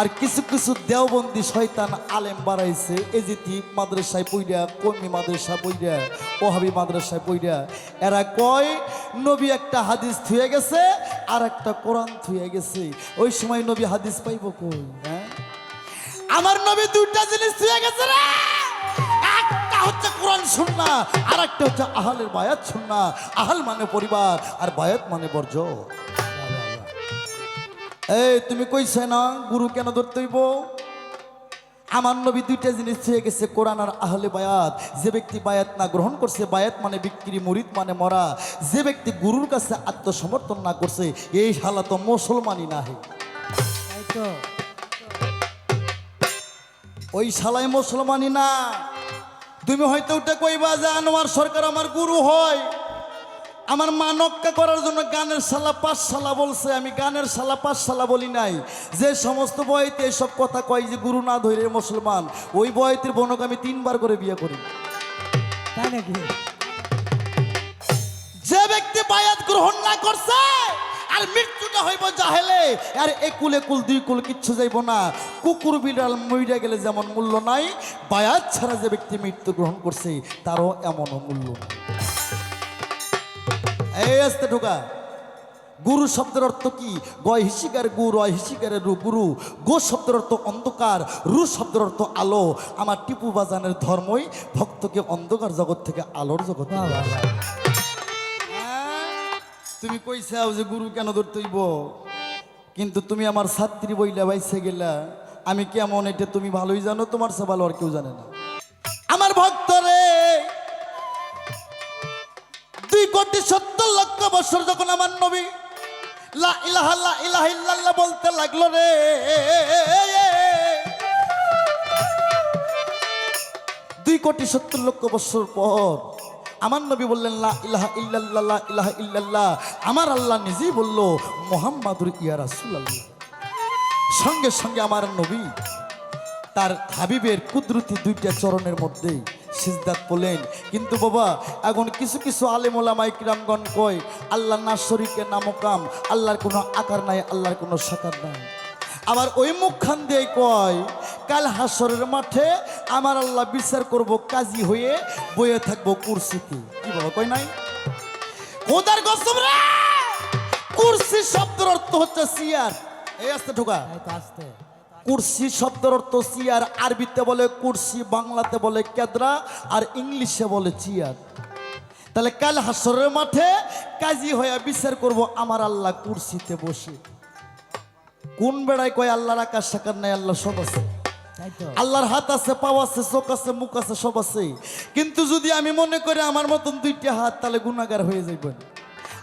আর কিছু কিছু দেওবন্দি শয়তান আলেম বাড়াইছে। এজিতি মাদ্রাসায় পইরা কর্মী মাদ্রাসা পইরা ওহাবি মাদ্রাসায় পইরা এরা কয়, নবী একটা হাদিস থুয়ে গেছে, আর একটা কোরআন থুয়ে গেছে। ওই সময় নবী হাদিস পাইব কই হ্যাঁ? আমার নবী দুইটা জিনিস থুয়ে গেছে রে! হচ্ছে কোরআন শুননা আর একটা হচ্ছে আহালের বায়াত শুননা আহাল মানে পরিবার, আর বায়াত মানে বর্জ্য। এই তুমি কইছে না গুরু কেন ধরতে হইব? আমার নবী দুইটা জিনিস হয়ে গেছে কোরআন আর আহলে বায়াত। যে ব্যক্তি বায়াত না গ্রহণ করছে বায়াত মানে বিক্রি মুরিদ মানে মরা। যে ব্যক্তি গুরুর কাছে আত্মসমর্থন না করছে এই শালা তো মুসলমানই না হে ওই শালাই মুসলমানই না। তুমি হয়তো ওটা কইবা যে আনোয়ার সরকার আমার গুরু হয়। আমার মা নক্কা করার জন্য গানের শালা পাঠশালা বলছে আমি গানের শালা পাঠশালা বলি নাই। যে সমস্ত বইতে এসব কথা কয় যে গুরু না ধরে মুসলমান ওই বয়তের বোনকে আমি তিনবার করে বিয়ে করি। তাই নাকি? যে ব্যক্তি বায়াত গ্রহণ না করছে আর মৃত্যুটা হইব জাহেলে আর একুল একুল দুই কুল কিচ্ছু যাইব না। কুকুর বিড়াল মইরা গেলে যেমন মূল্য নাই বায়াত ছাড়া যে ব্যক্তি মৃত্যু গ্রহণ করছে তারও এমনও মূল্য নাই। এই আসতে ঢোকা। গুরু শব্দের অর্থ কি? গয় হিসিকার গু রয় হিসিকারের রু গুরু। গো শব্দের অর্থ অন্ধকার রু শব্দের অর্থ আলো। আমার টিপু বাজানের ধর্মই ভক্তকে অন্ধকার জগৎ থেকে আলোর জগৎ। বাহ। তুমি কইসাও যে গুরু কেন ধরতেইব? কিন্তু তুমি আমার ছাত্রী বইলা বাইসে গেলা। আমি কেমন এটা তুমি ভালোই জানো তোমার সে ভালো আর কেউ জানে না। আমার ভক্তরে দুই কোটি সত্তর লক্ষ বছর যখন আমার নবী লা ইলাহা লা ইলাহা ইল্লাল্লাহ বলতে লাগল রে। দুই কোটি সত্তর লক্ষ বছর পর আমার নবী বললেন, লা ইলাহা ইল্লাল্লাহ, লা ইলাহা ইল্লাল্লাহ। আমার আল্লাহ নিজেই বলল, মোহাম্মদুর ইয়া রাসূলুল্লাহ। সঙ্গে সঙ্গে আমার নবী তার হাবিবের কুদরতি দুইটা চরণের মধ্যে সিজদাত বলেন। কিন্তু বাবা, এখন কিছু কিছু আলেম ওলামাই কিরামগণ কয়, আল্লাহ না শরীকে নামকাম আল্লাহর কোনো আকার নাই, আল্লাহর কোনো সাকার নাই। আবার ওই মুখখান দিয়ে কয়, কাল হাসরের মাঠে আমার আল্লাহ বিচার করব, কাজী হয়ে বয়ে থাকব কুরসিতে। কি বাবা কয় নাই? কোদার গসম রে! কুরসি শব্দের অর্থ হচ্ছে সিয়ার। এই আসতে ঢোকা তাই তো আসতে। কুরসি শব্দের অর্থ চেয়ার আরবিতে বলে কুরসি বাংলাতে বলে কেদরা আর ইংলিশে বলে চেয়ার। তাহলে কাল হাসরের মাঠে কাজী হয়ে বিচার করব আমার আল্লাহ কুরসিতে বসে। কোন বেড়ায় কয় আল্লাহর আকাশ সাকার নাই আল্লাহ সব আছে। আল্লাহর হাত আছে পাও আছে চোখ আছে মুখ আছে সব আছে। কিন্তু যদি আমি মনে করি আমার মতন দুইটা হাত তাহলে গুণাগার হয়ে যাইবেন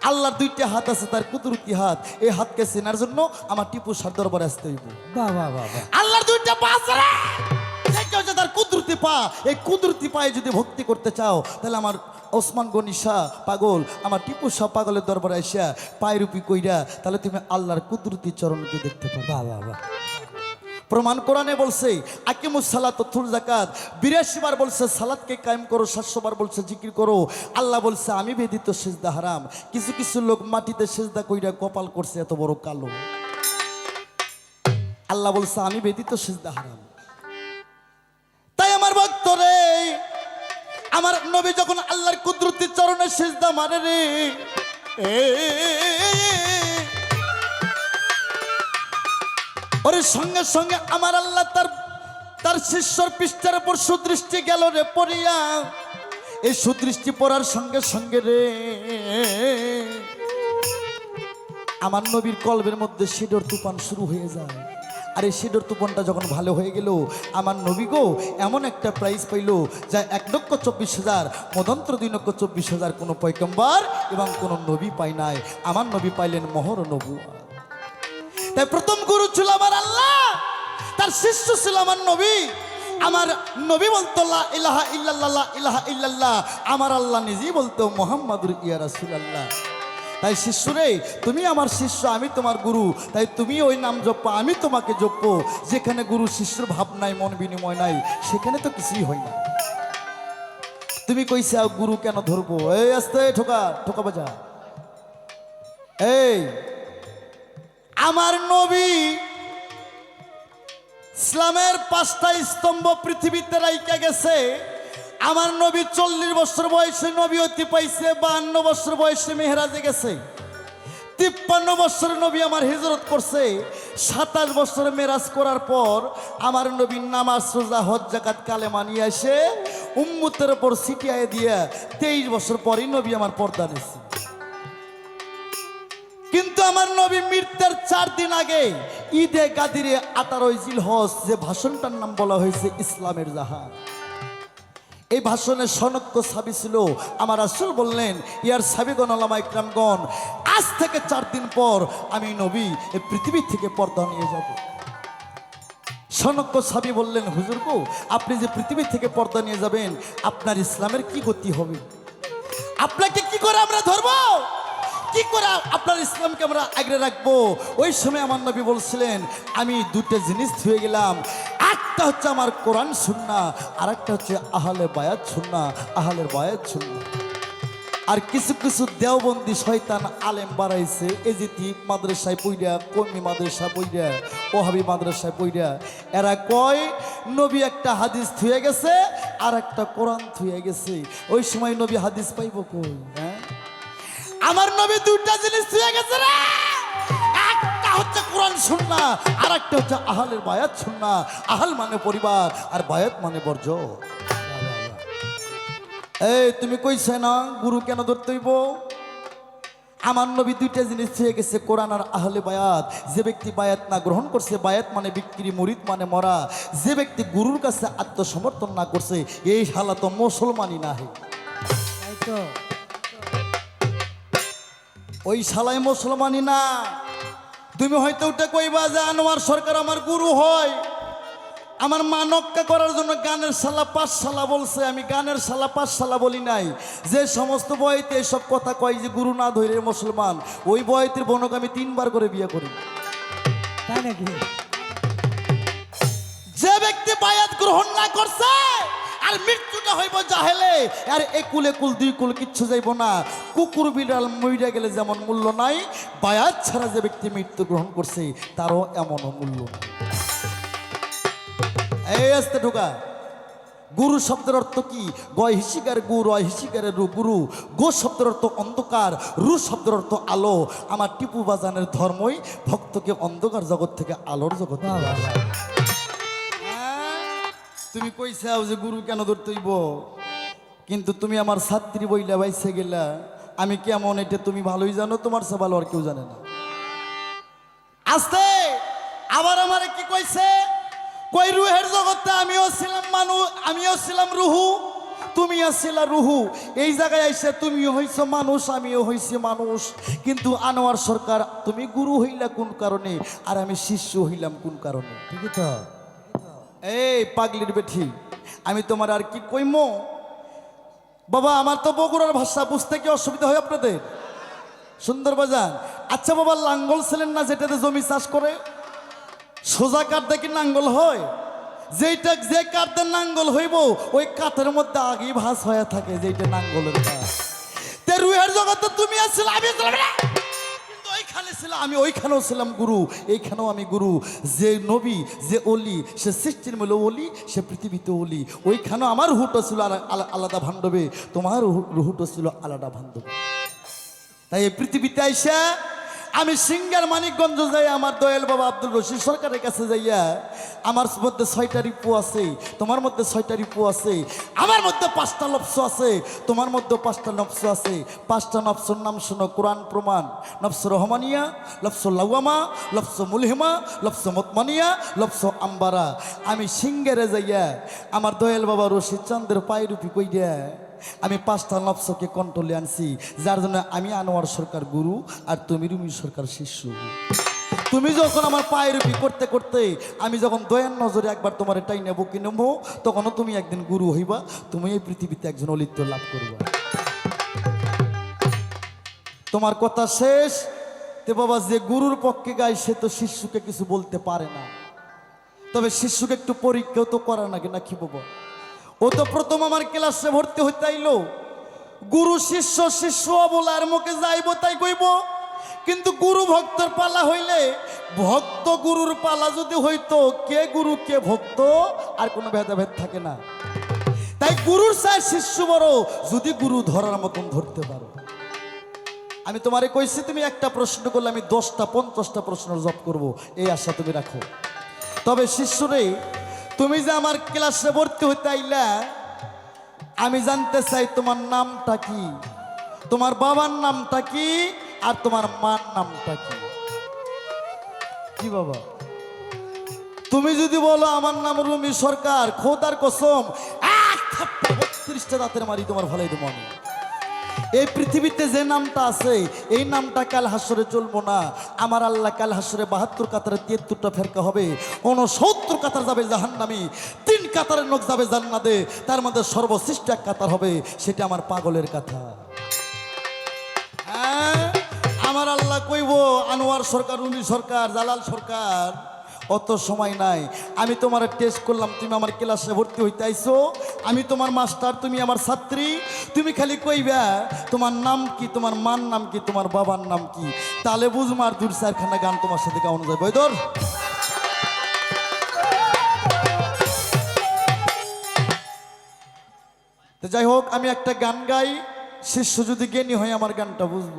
আল্লাহর দুইটা হাত আছে তার কুদরতি হাত। এই হাতকে চেনার জন্য আমার টিপু সার দরবারে আসতে হইব। বাহ বাহ আল্লাহর দুইটা পা আছে রে! সেইটা হচ্ছে তার কুদরতি পা এই কুদরতি পায়ে যদি ভক্তি করতে চাও তাহলে আমার ওসমান গনি শাহ পাগল আমার টিপু শাহ পাগলের দরবারে আসা পায়ের উপি কইরা তাহলে তুমি আল্লাহর কুদরতি চরণকে দেখতে পাবে। বাহ বাহ প্রমাণ কোরআনে বলছে, আকিমুস সালাত থুল জাকাত বিরাশি বার বলছে, সালাতকে কায়েম করো সাতশো বার বলছে, জিকির করো। আল্লাহ বলছে, আমি বেদিত সেজদা হারাম। কিছু কিছু লোক মাটিতে সেজদা কইরা কপাল করছে, এত বড় কালো। আল্লাহ বলছে, আমি বেদিত সেজদা হারাম। তাই আমার ভক্তরে আমার নবী যখন আল্লাহর কুদরতির চরণে সেজদা মারে রে, এ ওরে সঙ্গে সঙ্গে আমার আল্লাহ তার তার শিষ্যর পৃষ্ঠার উপর সুদৃষ্টি গেল রে পড়িয়া। এই সুদৃষ্টি পড়ার সঙ্গে সঙ্গে রে, আমার নবীর কলবের মধ্যে সিডর তুফান শুরু হয়ে যায়। আর এই সিডর তুফানটা যখন ভালো হয়ে গেল, আমার নবী গো, এমন একটা প্রাইজ পাইল যা এক লক্ষ চব্বিশ হাজার মদন্ত্র দুই লক্ষ চব্বিশ হাজার কোনো পয়কম্বার এবং কোনো নবী পাই নাই। আমার নবী পাইলেন মহর নবু তাই প্রথম গুরু ছিল আমার আল্লাহ। তার শিষ্য ছিল আমার নবী। আমার নবী বলতো ইলাহা ইল্লাল্লাহ ইলাহা ইল্লাল্লাহ। আমার আল্লাহ নিজেই বলতো, মোহাম্মদুর ইয়া রাসূলুল্লাহ। তাই শিষ্যরে তুমি আমার শিষ্য, আমি তোমার গুরু। তাই তুমি ওই নাম জপ্পো আমি তোমাকে জপ্পো যেখানে গুরু শিষ্যর ভাব নাই, মন বিনিময় নাই, সেখানে তো কিছুই হয় না। তুমি কইছে গুরু কেন ধরবো? এই আস্তে, ঠোকা ঠোকা বাজা। এই আমার নবী ইসলামের পাঁচটা স্তম্ভ পৃথিবীতে রাইকা গেছে। আমার নবী চল্লিশ বছর বয়সে নবী অতি পাইছে, বাহান্ন বছর বয়সে মেহরাজে গেছে। তিপ্পান্ন বছর নবী আমার হিজরত করছে, সাতাশ বছর মেরাজ করার পর আমার নবীর নামাজ সোজা হজ, জাকাত, কালেমা নিয়ে এসে উম্মুতের ওপর সিটিয়ায় দিয়ে তেইশ বছর পরই নবী আমার পর্দা নিচ্ছে কিন্তু আমার নবী মৃত্যুর চার দিন আগে ঈদে গাদিরে আঠারোই জিল হজ যে ভাষণটার নাম বলা হয়েছে ইসলামের জাহাজ এই ভাষণের সনক্য সাবি ছিল। আমার আসল বললেন, ইয়ার সাবিগণ আলামা ইকরামগণ, আজ থেকে চার দিন পর আমি নবী এই পৃথিবী থেকে পর্দা নিয়ে যাব। সনক্য সাবি বললেন, হুজুর গো, আপনি যে পৃথিবী থেকে পর্দা নিয়ে যাবেন, আপনার ইসলামের কি গতি হবে? আপনাকে কি করে আমরা ধরবো? কি করে আপনার ইসলামকে আমরা আগলে রাখব? ওই সময় আমার নবী বলছিলেন, আমি দুটো জিনিস ধুয়ে গেলাম। একটা হচ্ছে আমার কোরআন শুননা আর একটা হচ্ছে আহলে বায়াত শুননা আহলের বায়াত শুননা আর কিছু কিছু দেওবন্দি শয়তান আলেম বাড়াইছে এজিতি মাদ্রাসায় পইরা কর্মী মাদ্রাসা পইরা ওহাবি মাদ্রাসায় পইরা এরা কয়, নবী একটা হাদিস থুয়ে গেছে আর একটা কোরআন থুয়ে গেছে। ওই সময় নবী হাদিস পাইব কই হ্যাঁ? আমার নবী দুইটা জিনিস থুয়ে গেছে রে। হচ্ছে কোরআন আর একটা হচ্ছে আহালের বায়াত মানে পরিবার, আর বায়াত মানে বর্জ্য। তুমি না, গুরু কেন আমার নবী দুইটা জিনিস গেছে আহলে বায়াত। যে ব্যক্তি বায়াত না গ্রহণ করছে, বায়াত মানে বিক্রি, মুরিদ মানে মরা। যে ব্যক্তি গুরুর কাছে আত্মসমর্থন না করছে, এই শালা তো মুসলমানই না তো। ওই শালাই মুসলমানই না। তুমি হয়তো ওটা কইবা যে আনোয়ার সরকার আমার গুরু হয়। আমার মা নক্কা করার জন্য গানের শালা পাঠশালা বলছে আমি গানের শালা পাঠশালা বলি নাই। যে সমস্ত বইতে এসব কথা কয় যে গুরু না ধরে মুসলমান ওই বয়তের বোনকে আমি তিনবার করে বিয়ে করি। তাই নাকি? যে ব্যক্তি বায়াত গ্রহণ না করছে আর মৃত্যুটা হইব জাহেলে। আর এ কুলে কুল, দুই কুল কিচ্ছু যাইব না। কুকুর, বিড়াল মইরা গেলে যেমন মূল্য নাই, বায়াত ছাড়া যে ব্যক্তি মৃত্যু গ্রহণ করছে, তারও এমনও মূল্য এই আসতে ঢোকা। গুরু শব্দের অর্থ কি? গয় হিসিকার গু, রয় হিসিকারের রু, গুরু। গো শব্দের অর্থ অন্ধকার, রু শব্দের অর্থ আলো। আমার টিপু বাজানের ধর্মই ভক্তকে অন্ধকার জগৎ থেকে আলোর জগৎ। তুমি কইসাও যে গুরু কেন ধরতেইব? কিন্তু তুমি আমার ছাত্রী বইলা বাইসে গেলা, আমি কেমন এটা তুমি ভালোই জানো, তোমার সে ভালো আর কেউ জানে না। আস্তে! আবার আমারে কি কইছে? কই, রুহের জগতে আমিও ছিলাম মানুষ আমিও ছিলাম রুহু, তুমি ছিলা রুহু। এই জায়গায় আইসে তুমিও হইছো মানুষ, আমিও হইছি মানুষ। কিন্তু আনোয়ার সরকার, তুমি গুরু হইলা কোন কারণে? আর আমি শিষ্য হইলাম কোন কারণে? ঠিক তো? এই পাগলির বেঠি, আমি তোমার আর কি কইমো? বাবা, আমার তো বগুড়ার ভাষা বুঝতে কি অসুবিধা হয় আপনাদের? সুন্দর বাজান আচ্ছা বাবা, লাঙ্গল ছিলেন না যেটাতে জমি চাষ করে? সোজা কাটতে কি নাঙ্গল হয়? যেইটা যে কাটতে নাঙ্গল হইব, ওই কাঠের মধ্যে আগেই ভাস হয়ে থাকে যেইটা নাঙ্গলের কাঠ। তে রুহের জগতে তুমি আসছিল আমি ছিলাম আমি ওইখানেও ছিলাম গুরু, এইখানেও আমি গুরু। যে নবী, যে অলি, সে সৃষ্টির মূল অলি, সে পৃথিবীতে অলি। ওইখানেও আমার হুটো ছিল আলা- আলা- আলাদা ভান্ডবে তোমার হুটো ছিল আলাদা ভান্ডবে তাই এই পৃথিবীতে আইসা আমি সিঙ্গার মানিকগঞ্জ যাই, আমার দয়াল বাবা আব্দুল রশিদ সরকারের কাছে যাইয়া, আমার মধ্যে ছয়টা রিপু আছে, তোমার মধ্যে ছয়টা রিপু আছে, আমার মধ্যে পাঁচটা লপস আছে, তোমার মধ্যে পাঁচটা নফস আছে, পাঁচটা নফসর নাম শোনো, কোরআন প্রমাণ, নফস রহমানিয়া লফস লাউয়ামা লফস মুলহিমা লফস মতমানিয়া লফস আম্বারা। আমি সিঙ্গারে যাইয়া, আমার দয়াল বাবা রশিদ চন্দ্রের পায়রুপি কইয়া আমি পাঁচটা নফসকে কন্ট্রোলে আনছি, যার জন্য আমি আনোয়ার সরকার গুরু আর তুমি রুমি সরকার শিষ্য। তুমি যখন আমার পায়ের উপি করতে করতে আমি যখন দয়ার নজরে একবার তোমার এটাই নেব কি নেব, তখনও তুমি একদিন গুরু হইবা, তুমি এই পৃথিবীতে একজন অলিত্য লাভ করবা। তোমার কথা শেষ। তে বাবা, যে গুরুর পক্ষে গায়, সে তো শিষ্যকে কিছু বলতে পারে না। তবে শিষ্যকে একটু পরীক্ষাও তো করা নাকি না কি বাবা? ও তো প্রথম আমার ক্লাসে ভর্তি হইতে আইলো। গুরু, শিষ্য শিষ্য বলার মুখে যাইব তাই কইব। কিন্তু গুরু ভক্তর পালা হইলে, ভক্ত গুরুর পালা যদি হইতো, কে গুরু, কে ভক্ত, আর কোনো ভেদাভেদ থাকে না। তাই গুরুর চাই শিষ্য বড়, যদি গুরু ধরার মতন ধরতে পারো। আমি তোমারে কইছি, তুমি একটা প্রশ্ন করলে আমি দশটা, পঞ্চাশটা প্রশ্নের জব করব। এই আশা তুমি রাখো। তবে শিষ্যরে তুমি যে আমার ক্লাসে ভর্তি হইতে আইলা আমি জানতে চাই তোমার নামটা কি? তোমার বাবার নামটা কি আর তোমার মার নামটা কি? কি বাবা? তুমি যদি বলো আমার নাম রুমি সরকার খোদার কসম বত্রিশটা দাঁতের মারি তোমার ভালোই তো মনে এই পৃথিবীতে যে নামটা আছে এই নামটা কাল হাসরে চলবো না। আমার আল্লাহ কাল হাসরে বাহাত্তর কাতারে তিয়াত্তরটা ফেরকা হবে উনসত্তর কাতার যাবে জাহান্নামি, তিন কাতারের লোক যাবে জান্নাতে, তার মধ্যে সর্বশ্রেষ্ঠ এক কাতার হবে, সেটা আমার পাগলের কথা। হ্যাঁ আমার আল্লাহ কইব, আনোয়ার সরকার, রুমি সরকার, জালাল সরকার অত সময় নাই। আমি তোমার টেস্ট করলাম, তুমি আমার ক্লাসে ভর্তি হইতে আইছো। আমি তোমার মাস্টার তুমি আমার ছাত্রী। তুমি খালি কইবা, তোমার নাম কি, তোমার মার নাম কি, তোমার বাবার নাম কি? তাহলে বুঝমার দূর চারখানা গান তোমার সাথে গাওয়ানো যায় বৈদর তো যাই হোক, আমি একটা গান গাই। শিষ্য যদি জ্ঞানী হয়, আমার গানটা বুঝব।